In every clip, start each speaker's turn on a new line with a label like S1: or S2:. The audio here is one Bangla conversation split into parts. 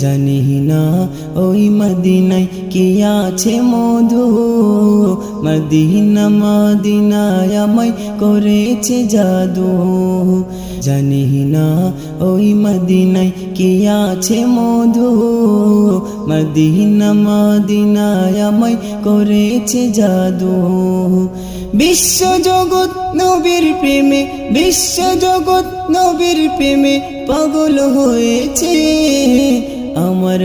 S1: জানি না, ওই মদিনায় কি আছে মধু? মদিনা, মদিনায় আমায় করেছে জাদু। জানি না, ওই মদিনায় কি আছে মধু? মদিনা, মদিনায় আমায় করেছে জাদু। বিশ্ব জগৎ নবীর প্রেমে বিশ্ব জগৎ নবীর প্রেমে পাগল হয়েছে।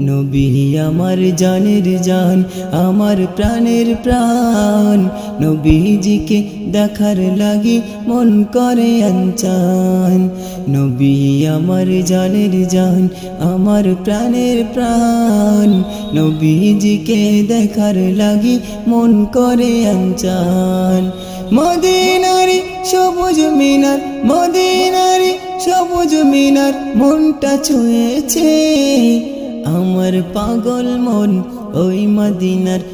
S1: নবী আমার জানের জান, আমার প্রাণের প্রাণ। নবীজিকে দেখার লাগি মন করে আঞ্চান নবী আমার জানের জান, আমার প্রাণের প্রাণ। নবীজিকে দেখার লাগি মন করে আঞ্চান মদিনারি সবুজ মিনার, মদিনারি সবুজ মিনার, মনটা ছুঁয়েছে। আমার পাগল মন ওই মদিনার